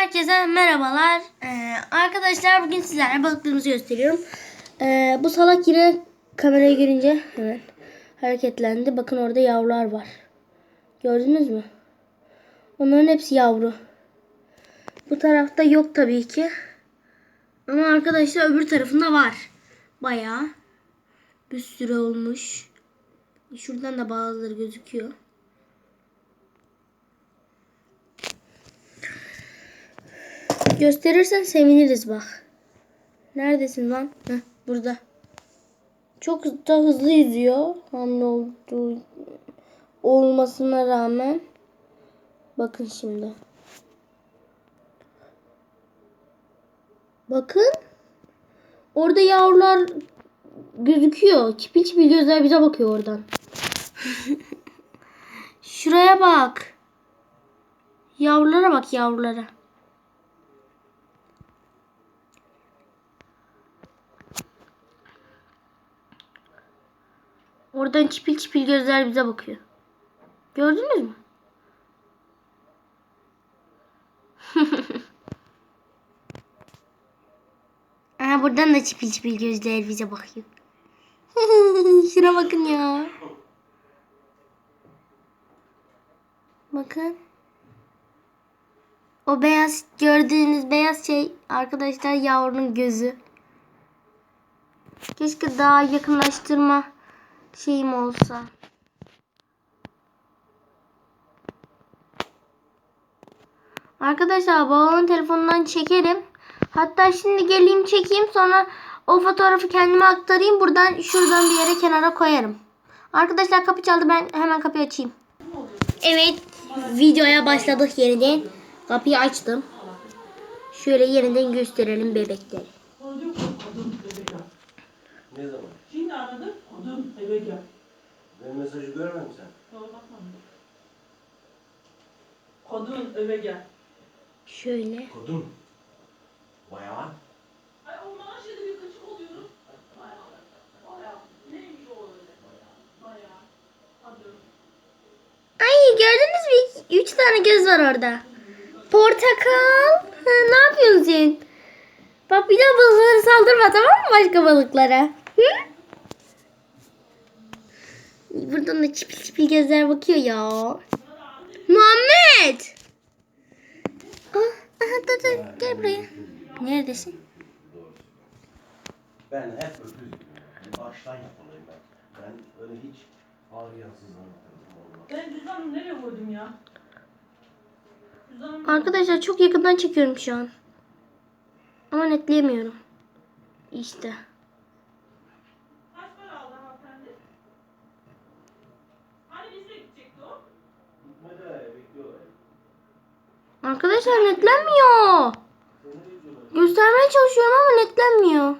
Herkese merhabalar. Ee, arkadaşlar bugün sizlerle balıklarımızı gösteriyorum. Ee, bu salak yine kameraya girince hemen hareketlendi. Bakın orada yavrular var. Gördünüz mü? Onların hepsi yavru. Bu tarafta yok tabii ki. Ama arkadaşlar öbür tarafında var. Bayağı bir sürü olmuş. Şuradan da bazıları gözüküyor. Gösterirsen seviniriz bak. Neredesin lan? Heh, burada. Çok da hızlı yüzüyor. Hamle olduğu olmasına rağmen. Bakın şimdi. Bakın. Orada yavrular gözüküyor. Çipil çipil gözler bize bakıyor oradan. Şuraya bak. Yavrulara bak yavrulara. Oradan çipil çipil gözler bize bakıyor. Gördünüz mü? Aha buradan da çipil çipil gözler bize bakıyor. Şuna bakın ya. Bakın. O beyaz gördüğünüz beyaz şey arkadaşlar yavrunun gözü. Keşke daha yakınlaştırma şeyim olsa. Arkadaşlar babamın telefonundan çekerim. Hatta şimdi geleyim çekeyim sonra o fotoğrafı kendime aktarayım. Buradan şuradan bir yere kenara koyarım. Arkadaşlar kapı çaldı ben hemen kapıyı açayım. Evet videoya başladık yeniden. Kapıyı açtım. Şöyle yeniden gösterelim bebekleri. Ne zaman? Şimdi aradım. Kodum eve gel. Ben mesajı görmedin mi sen? Doğru bakmadım. Kodun eve gel. Şöyle. Kodum. Bayağı. Ay o maaşıyla bir kaçık oluyorum. Bayağı. Bayağı. Neymiş o öyle? Bayağı. Adım. Ay gördünüz mü? Üç tane göz var orada. Portakal. Ha, ne yapıyorsun sen? Bak bir daha balıklara saldırma tamam mı başka balıklara? Hı? Buradan da çipil çipil gözler bakıyor ya. Muhammed. Ah, aha, dur dur gel buraya. Neredesin? Ben hep. Yani baştan yapmalıyım ben. Ben öyle hiç ağrıyansız anlatırım vallahi. Ben cüzdanımı nereye koydum ya? Cüzdanım Arkadaşlar çok yakından çekiyorum şu an. Ama netleyemiyorum. İşte. Gidecekti o? Gitmedi ha, bekliyorlar. Arkadaşlar netlenmiyor. Göstermeye çalışıyorum ama netlenmiyor.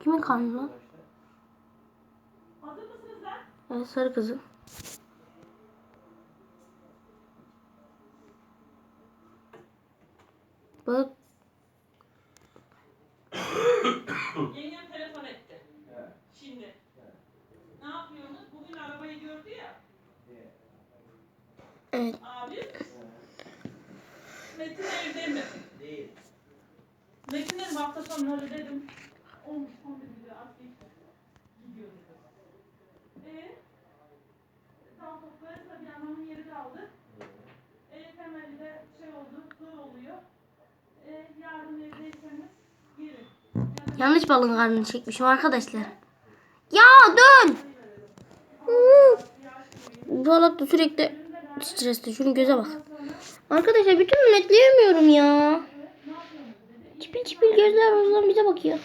Kimin karnı lan? Hazır mısınız lan? Evet sarı kızım. Bak telefon etti. Şimdi. Ne yapıyorsunuz? Bugün arabayı gördü ya. Evet. Abi. Metin evde mi? Değil. Metin dedim hafta sonları dedim. Olmuş tam dedi de atlayıp gidiyoruz. Eee? Tam toplarız tabii anamın yeri kaldı. Eee temelli de şey oldu, zor oluyor. Eee yarın evdeyseniz gelin. Yanlış balın karnını çekmişim arkadaşlar. Ya dön. Balık da sürekli streste. Şunun göze bak. Arkadaşlar türlü netleyemiyorum ya. Çipil çipil gözler oradan bize bakıyor.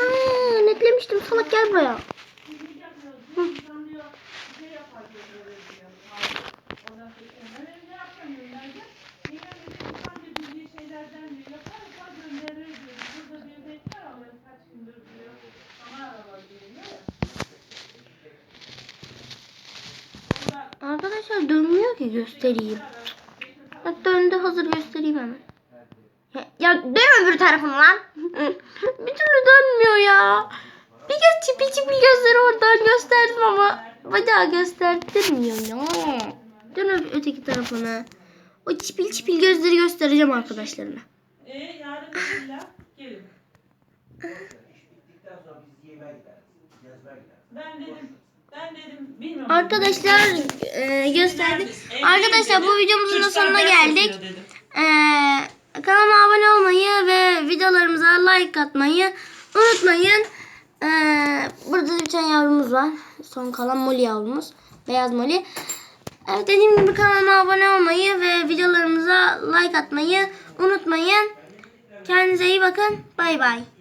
Aa, netlemiştim. Salak gel buraya. İnsan Arkadaşlar dönmüyor ki göstereyim. Bak döndü hazır göstereyim hemen. Ya, ya dön öbür tarafına lan. bir türlü dönmüyor ya. Bir kez çipil çipil gözleri oradan gösterdim ama bacağı gösterdirmiyor ya. Dön öteki tarafına. O çipil çipil gözleri göstereceğim arkadaşlarına. E yarın gelin. İş bittikten sonra biz yemeğe gideriz. Gezmeye gideriz. Ben dedim, ben dedim bilmiyorum. Arkadaşlar e, gösterdik. Arkadaşlar bu videomuzun da sonuna geldik. Ee, kanalıma abone olmayı ve videolarımıza like atmayı unutmayın. Ee, burada da bir tane yavrumuz var. Son kalan Molly yavrumuz. Beyaz Molly. Evet dediğim gibi kanalıma abone olmayı ve videolarımıza like atmayı unutmayın. Kendinize iyi bakın. Bay bay.